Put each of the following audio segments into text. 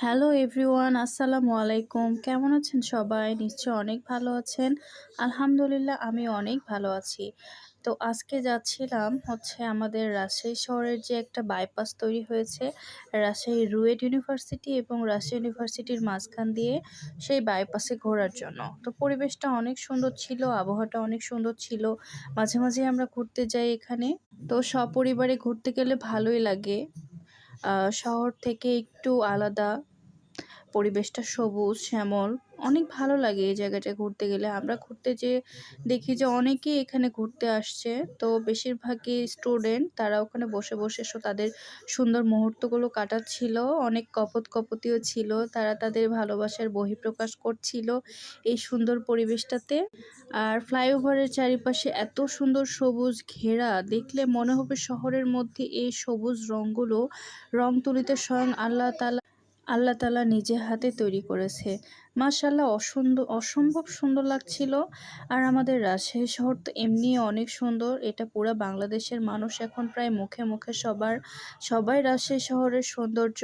Hello everyone, আসসালামু আলাইকুম। কেমন আছেন সবাই? নিশ্চয় অনেক ভালো আছেন। আলহামদুলিল্লাহ, আমি অনেক ভালো আছি। তো আজকে যাচ্ছিলাম হচ্ছে আমাদের রাজশাহী শহরের যে একটা বাইপাস তৈরি হয়েছে, রাজশাহী রুয়েট ইউনিভার্সিটি এবং রাজশাহী ইউনিভার্সিটির মাঝখান দিয়ে সেই বাইপাসে ঘোরার জন্য। তো পরিবেশটা অনেক সুন্দর ছিল, আবহাওয়াটা অনেক সুন্দর ছিল। মাঝে মাঝে আমরা ঘুরতে যাই এখানে। তো সপরিবারে ঘুরতে গেলে ভালোই লাগে। শহর থেকে একটু আলাদা। পরিবেশটা সবুজ, শ্যামল। অনেক ভালো লাগে এই জায়গাটা ঘুরতে গেলে। আমরা ঘুরতে যে দেখি যে অনেকেই এখানে ঘুরতে আসছে। তো বেশিরভাগই স্টুডেন্ট, তারা ওখানে বসে বসে তাদের সুন্দর মুহূর্তগুলো কাটাচ্ছিল। অনেক কপত কপতিও ছিল। তারা তাদের ভালোবাসার বহিঃপ্রকাশ করছিল এই সুন্দর পরিবেশটাতে। আর ফ্লাইওভারের চারিপাশে এত সুন্দর সবুজ ঘেরা। দেখলে মনে হবে শহরের মধ্যে এই সবুজ রঙগুলো রং তুলিতে স্বয়ং আল্লাহ তালা আল্লাহ তালা নিজে হাতে তৈরি করেছে। মাশাল্লাহ অসুন্দর অসম্ভব সুন্দর লাগছিল। আর আমাদের রাজশাহী শহর তো এমনি অনেক সুন্দর। এটা পুরো বাংলাদেশের মানুষ এখন প্রায় মুখে মুখে সবার, সবাই রাজশাহী শহরের সৌন্দর্য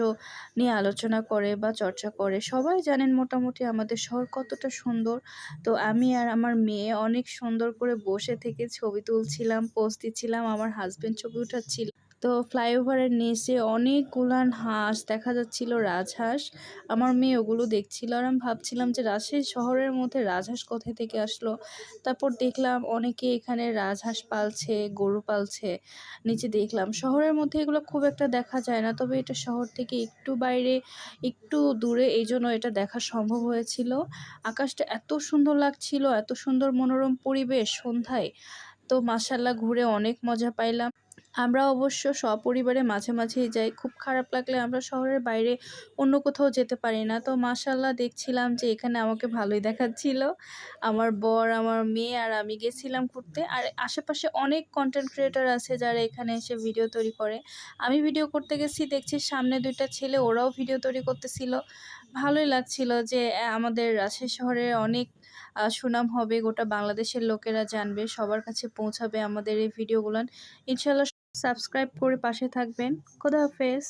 নিয়ে আলোচনা করে বা চর্চা করে। সবাই জানেন মোটামুটি আমাদের শহর কতটা সুন্দর। তো আমি আর আমার মেয়ে অনেক সুন্দর করে বসে থেকে ছবি তুলছিলাম, পোস্ট দিচ্ছিলাম, আমার হাজব্যান্ড ছবি উঠাচ্ছিল। তো ফ্লাইওভারের নিচে অনেকগুলান হাঁস দেখা যাচ্ছিল, রাজহাঁস। আমার মেয়ে ওগুলো দেখছিল আর আমি ভাবছিলাম যে রাজশাহী শহরের মধ্যে রাজহাঁস কোথায় থেকে আসলো? তারপর দেখলাম অনেকে এখানে রাজহাঁস পালছে, গরু পালছে, নিচে দেখলাম। শহরের মধ্যে এগুলো খুব একটা দেখা যায় না, তবে এটা শহর থেকে একটু বাইরে, একটু দূরে এই জন্য এটা দেখা সম্ভব হয়েছিল। আকাশটা এত সুন্দর লাগছিল, এত সুন্দর মনোরম পরিবেশ সন্ধ্যায়। তো মাসাল্লাহ ঘুরে অনেক মজা পাইলাম। আমরা অবশ্য সপরিবারে মাঝে মাঝেই যাই। খুব খারাপ লাগলে আমরা শহরের বাইরে অন্য কোথাও যেতে পারি না। তো মাশাল্লাহ দেখছিলাম যে এখানে আমাকে ভালোই দেখাচ্ছিল। আমার বর, আমার মেয়ে আর আমি গেছিলাম ঘুরতে। আর আশেপাশে অনেক কন্টেন্ট ক্রিয়েটার আছে যারা এখানে এসে ভিডিও তৈরি করে। আমি ভিডিও করতে গেছি, দেখছি সামনে দুইটা ছেলে, ওরাও ভিডিও তৈরি করতেছিল। ভালোই লাগছিল যে আমাদের রাজশাহী শহরে অনেক সুনাম হবে। গোটা বাংলাদেশের লোকেরা জানবে, সবার কাছে পৌঁছাবে আমাদের এই ভিডিওগুলো ইনশাল্লাহ সাবস্ক্রাইব করে পাশে থাকবেন। খোদা হাফেজ।